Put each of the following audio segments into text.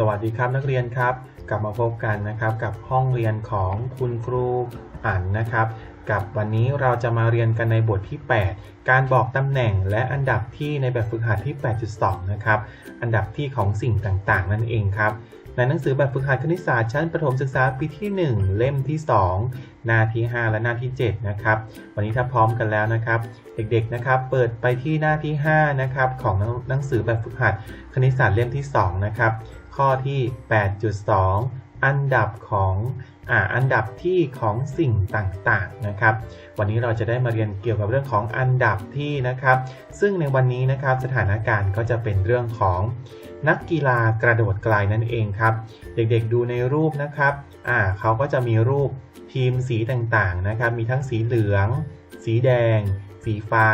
สวัสดีครับนักเรียนครับ กลับมาพบกันนะครับกับห้องเรียนของคุณครูอ่านนะครับ กับวันนี้เราจะมาเรียนกันในบทที่ 8 การบอกตำแหน่งและอันดับที่ในแบบฝึกหัดที่ 8.2 นะครับ อันดับที่ของสิ่งต่างๆ นั่นเองครับ ในหนังสือแบบฝึกหัดคณิตศาสตร์ชั้นประถมศึกษาปีที่ 1 เล่มที่ 2 หน้าที่ 5 และหน้าที่ 7 นะครับ วันนี้ถ้าพร้อมกันแล้วนะครับ เด็กๆนะครับเปิดไปที่หน้าที่ 5 นะครับของหนังสือแบบฝึกหัดคณิตศาสตร์เล่มที่ 2 นะครับ ข้อที่ 8.2 อันดับของ อ่าอันดับที่ของสิ่งต่างๆนะครับ วันนี้เราจะได้มาเรียนเกี่ยวกับเรื่องของอันดับที่นะครับ ซึ่งในวันนี้นะครับสถานการณ์ก็จะเป็นเรื่องของนักกีฬากระโดดไกลนั่นเองครับ เด็กๆดูในรูปนะครับอ่าเขาก็จะมีรูปทีมสีต่างๆนะครับ มีทั้งสีเหลือง สีแดง สีฟ้า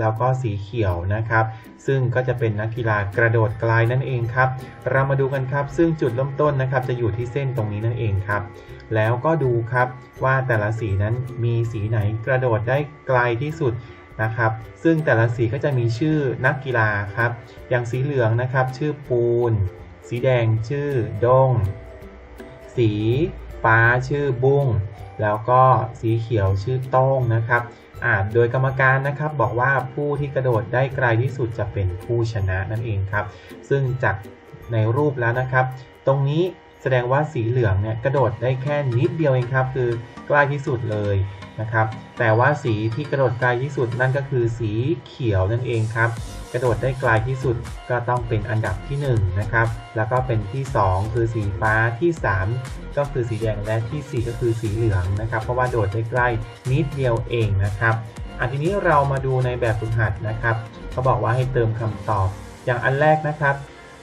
แล้วก็สีเขียวนะครับ ซึ่งก็จะเป็นนักกีฬากระโดดไกลนั่นเองครับ เรามาดูกันครับ ซึ่งจุดเริ่มต้นนะครับ จะอยู่ที่เส้นตรงนี้นั่นเองครับ แล้วก็ดูครับว่าแต่ละสีนั้นมีสีไหนกระโดดได้ไกลที่สุดนะครับ ซึ่งแต่ละสีก็จะมีชื่อนักกีฬาครับ อย่างสีเหลืองนะครับ ชื่อปูน สีแดงชื่อด้งสีฟ้าชื่อบุ้งแล้วก็สีเขียวชื่อโต้งนะครับ อ่าโดยกรรมการนะครับบอกว่าผู้ที่กระโดดได้ไกลที่สุดจะเป็นผู้ชนะนั่นเองครับ ซึ่งจากในรูปแล้วนะครับ ตรงนี้ แสดงว่าสีเหลืองเนี่ยกระโดดได้แค่นิดเดียวเองครับ คือใกล้ที่สุดเลยนะครับ แต่ว่าสีที่กระโดดไกลที่สุดนั่นก็คือสีเขียวนั่นเองครับ กระโดดได้ไกลที่สุดก็ต้องเป็นอันดับที่1นะครับ แล้วก็เป็นที่ 2 คือสีฟ้าที่ 3 ก็คือสีแดงและที่ 4 ก็คือสีเหลืองนะครับ เพราะว่าโดดได้ใกล้นิดเดียวเองนะครับ อันทีนี้เรามาดูในแบบฝึกหัดนะครับ เขาบอกว่าให้เติมคำตอบ อย่างอันแรกนะครับ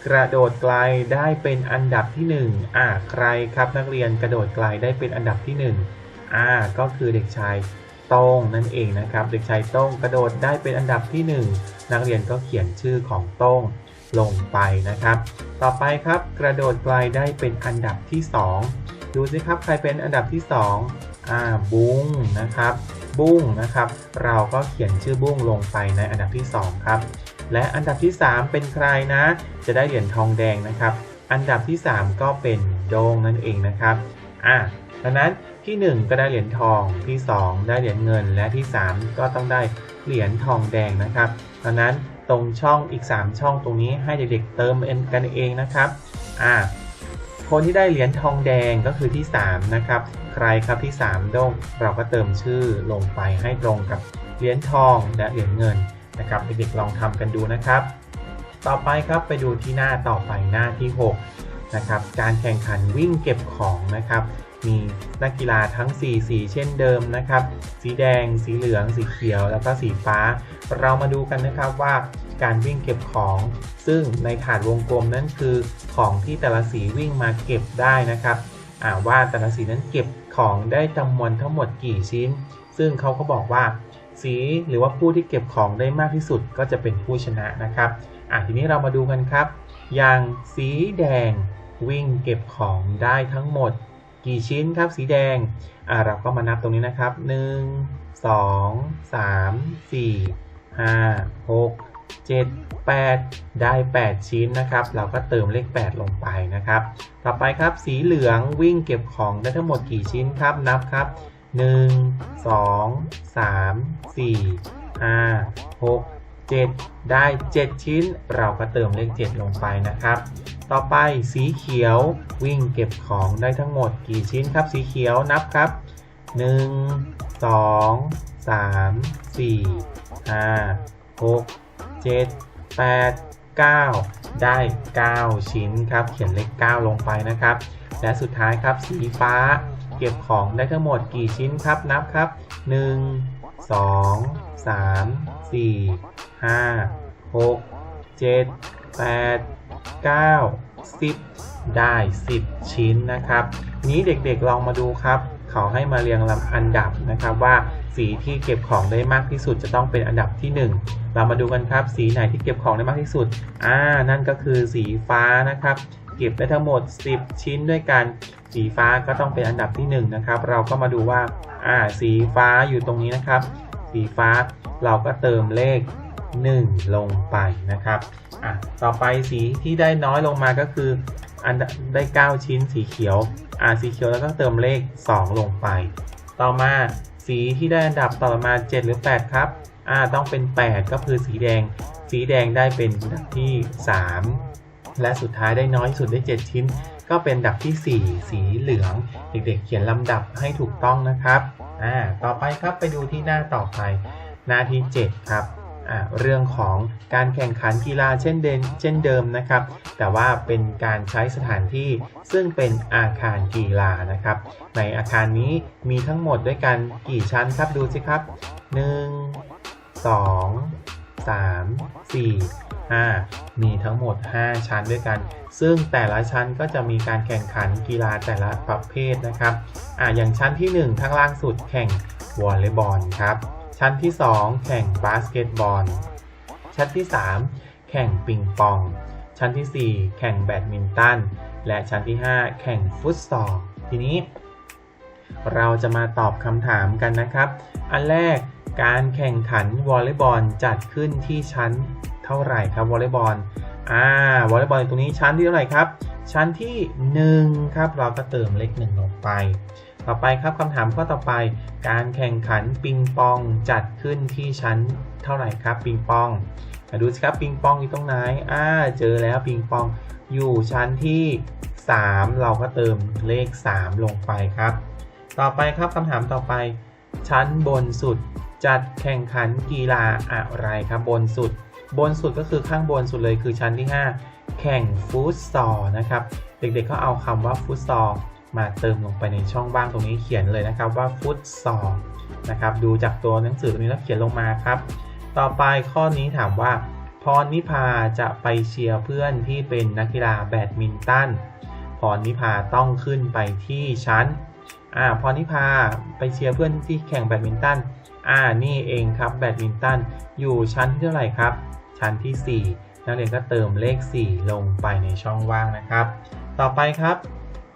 กระโดดไกลได้เป็นอันดับที่1อ่าใครครับนักเรียนกระโดดไกลได้เป็นอันดับที่1อ่าก็คือเด็กชายโต้งนั่นเองนะครับ เด็กชายโต้งกระโดดได้เป็นอันดับที่ 1 นักเรียนก็เขียนชื่อของโต้งลงไปนะครับ ต่อไปครับกระโดดไกลได้เป็นอันดับที่ 2 ดูสิครับใครเป็นอันดับที่ 2อ่าบุ้งนะครับ บุ้งนะครับ เราก็เขียนชื่อบุ้งลงไปในอันดับที่ 2 ครับ และอันดับที่ 3 เป็นใครนะ จะได้เหรียญทองแดงนะครับ อันดับที่ 3 ก็เป็นโดงนั่นเองนะครับอะดังนั้นที่ 1 ก็ได้เหรียญทองที่ 2 ได้เหรียญเงิน และที่ 3 ก็ต้องได้เหรียญทองแดงนะครับดังนั้นตรงช่องอีก 3 ช่องตรงนี้ให้เด็กๆเติมกันเองนะครับอะคนที่ได้เหรียญทองแดงก็คือที่ 3 นะครับ ใครครับที่ 3 โดงเราก็เติมชื่อลงไปให้ตรงกับเหรียญทองและเหรียญเงิน นะครับเด็กๆลองทำกันดูนะครับ ต่อไปครับไปดูที่หน้าต่อไปหน้าที่6นะครับการแข่งขันวิ่งเก็บของนะครับ มีนักกีฬาทั้ง 4 สีเช่นเดิมนะครับ สีแดง สีเหลือง สีเขียว แล้วก็สีฟ้า เรามาดูกันนะครับว่าการวิ่งเก็บของ ซึ่งในถาดวงกลมนั้นคือของที่แต่ละสีวิ่งมาเก็บได้นะครับอ่าว่าแต่ละสีนั้นเก็บของได้จำนวนทั้งหมดกี่ชิ้น ซึ่งเขาก็บอกว่า สีหรือว่าผู้ที่เก็บของได้มากที่สุดก็จะเป็นผู้ชนะนะครับอะทีนี้เรามาดูกันครับ อย่างสีแดงวิ่งเก็บของได้ทั้งหมด กี่ชิ้นครับ สีแดงอะเราก็มานับตรงนี้นะครับ 1 2 3 4 5 6 7 8 ได้ 8 ชิ้นนะครับ เราก็เติมเลข 8 ลงไปนะครับ ต่อไปครับสีเหลืองวิ่งเก็บของได้ทั้งหมดกี่ชิ้นครับนับครับ 1 2 3 4 5 6 7ได้ 7 ชิ้น เราก็เติมเลข 7 ลงไปนะครับ ต่อไปสีเขียววิ่งเก็บของได้ทั้งหมดกี่ชิ้นครับ สีเขียวนับครับ 1 2 3 4 5 6 7 8 9 ได้ 9 ชิ้นครับ เขียนเลข 9 ลงไปนะครับ และสุดท้ายครับสีฟ้า เก็บของได้ทั้งหมดกี่ชิ้นครับนับครับ 1 2 3 4 5 6 7 8 9 10 ได้ 10 ชิ้นนะครับ นี้เด็กๆลองมาดูครับ เขาให้มาเรียงลำอันดับนะครับว่าสีที่เก็บของได้มากที่สุดจะต้องเป็นอันดับที่ 1 เรามาดูกันครับ สีไหนที่เก็บของได้มากที่สุด อ่า นั่นก็คือสีฟ้านะครับ เก็บได้ทั้งหมด 10 ชิ้นด้วยกัน สีฟ้าก็ต้องเป็นอันดับที่1นะครับ เราก็มาดูว่า อ่า สีฟ้าอยู่ตรงนี้นะครับ สีฟ้าเราก็เติมเลข 1 ลงไปนะครับ อะ ต่อไปสีที่ได้น้อยลงมาก็คือ อันดับได้ 9 ชิ้นสีเขียว อ่า สีเขียวแล้วก็เติมเลข 2 ลงไป ต่อมาสีที่ได้อันดับต่อมา 7 หรือ 8 ครับ อ่า ต้องเป็น 8 ก็คือสีแดง สีแดงได้เป็นอันดับที่ 3 และสุดท้ายได้น้อยสุดได้ 7 ชิ้น ก็เป็นอันดับที่ 4 สีเหลือง เด็กๆ เขียนลำดับให้ถูกต้องนะครับอ่าต่อไปครับไปดูที่หน้าต่อไป หน้าที่ 7 ครับอ่าเรื่องของการแข่งขันกีฬาเช่นเดิมเช่นเดิมนะครับ แต่ว่าเป็นการใช้สถานที่ซึ่งเป็นอาคารกีฬานะครับ ในอาคารนี้มีทั้งหมดด้วยกันกี่ชั้นครับดูสิครับ 1 2 3 4 5 มีทั้งหมด 5 ชั้นด้วยกัน ซึ่งแต่ละชั้นก็จะมีการแข่งขันกีฬาแต่ละประเภทนะครับอ่าอย่างชั้นที่ 1 ข้างล่างสุดแข่งวอลเลย์บอลครับ ชั้นที่ 2 แข่งบาสเกตบอล ชั้นที่ 3 แข่งปิงปอง ชั้นที่ 4 แข่งแบดมินตัน และชั้นที่ 5 แข่งฟุตซอล ทีนี้ เราจะมาตอบคำถามกันนะครับ อันแรกการแข่งขันวอลเลย์บอลจัดขึ้นที่ชั้นเท่าไหร่ครับวอลเลย์บอลอ่าวอลเลย์บอลตรงนี้ชั้นที่เท่าไหร่ครับ ชั้นที่ 1 ครับ เราก็เติมเลข1ลงไป ต่อไปครับคำถามข้อต่อไป การแข่งขันปิงปองจัดขึ้นที่ชั้นเท่าไหร่ครับปิงปองมาดูสิครับปิงปองอยู่ตรงไหนอ่าเจอแล้วปิงปองอยู่ชั้นที่ 3 เราก็เติมเลข 3 ลงไปครับ ต่อไปครับคำถามต่อไป ชั้นบนสุดจัดแข่งขันกีฬาอะไรครับ บนสุด บนสุดก็คือข้างบนสุดเลยคือชั้นที่ 5 แข่งฟุตซอลนะครับ เด็กๆก็เอาคำว่าฟุตซอลมาเติมลงไปในช่องว่างตรงนี้เขียนเลยนะครับว่าฟุตซอลนะครับ ดูจากตัวหนังสือตรงนี้แล้วเขียนลงมาครับ ต่อไปข้อนี้ถามว่า พรนิพาจะไปเชียร์เพื่อนที่เป็นนักกีฬาแบดมินตันพรนิพาต้องขึ้นไปที่ชั้น อ่าพรนิพาไปเชียร์เพื่อนที่แข่งแบดมินตันอ่านี่เองครับแบดมินตันอยู่ชั้นที่เท่าไหร่ครับ ชั้นที่ 4 นักเรียนก็เติมเลข 4 ลงไปในช่องว่างนะครับ ต่อไปครับ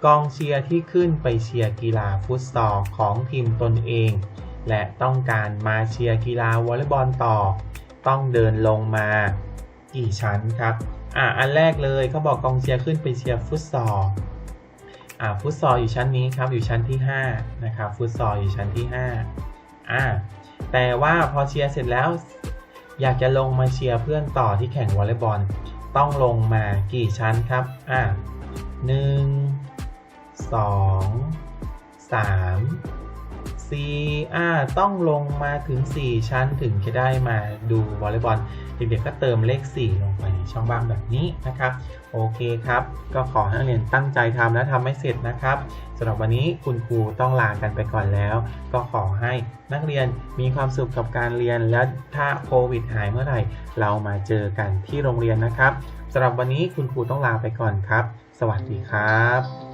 กองเชียร์ที่ขึ้นไปเชียร์กีฬาฟุตซอลของทีมตนเอง และต้องการมาเชียร์กีฬาวอลเลย์บอลต่อ ต้องเดินลงมากี่ชั้นครับอ่าอันแรกเลยเขาบอกกองเชียร์ขึ้นไปเชียร์ฟุตซอล อ่าฟุตซอลอยู่ชั้นนี้ครับอยู่ชั้นที่5นะครับฟุตซอลอยู่ชั้นที่5อ่าแต่ว่าพอเชียร์เสร็จแล้ว อยากจะลงมาเชียร์เพื่อนต่อที่แข่งวอลเลย์บอลต้องลงมากี่ชั้นครับอ่าหนึ่งสองสาม สี่อ่าต้องลงมาถึง 4 ชั้นถึงจะได้มาดูวอลเลย์บอลเด็กๆก็เติมเลข 4 ลงไปในช่องว่างแบบนี้นะครับ โอเคครับ ก็ขอให้นักเรียนตั้งใจทำและทำให้เสร็จนะครับสำหรับวันนี้คุณครูต้องลากันไปก่อนแล้ว ก็ขอให้นักเรียนมีความสุขกับการเรียนและถ้าโควิดหายเมื่อไหร่ เรามาเจอกันที่โรงเรียนนะครับสำหรับวันนี้คุณครูต้องลาไปก่อนครับ สวัสดีครับ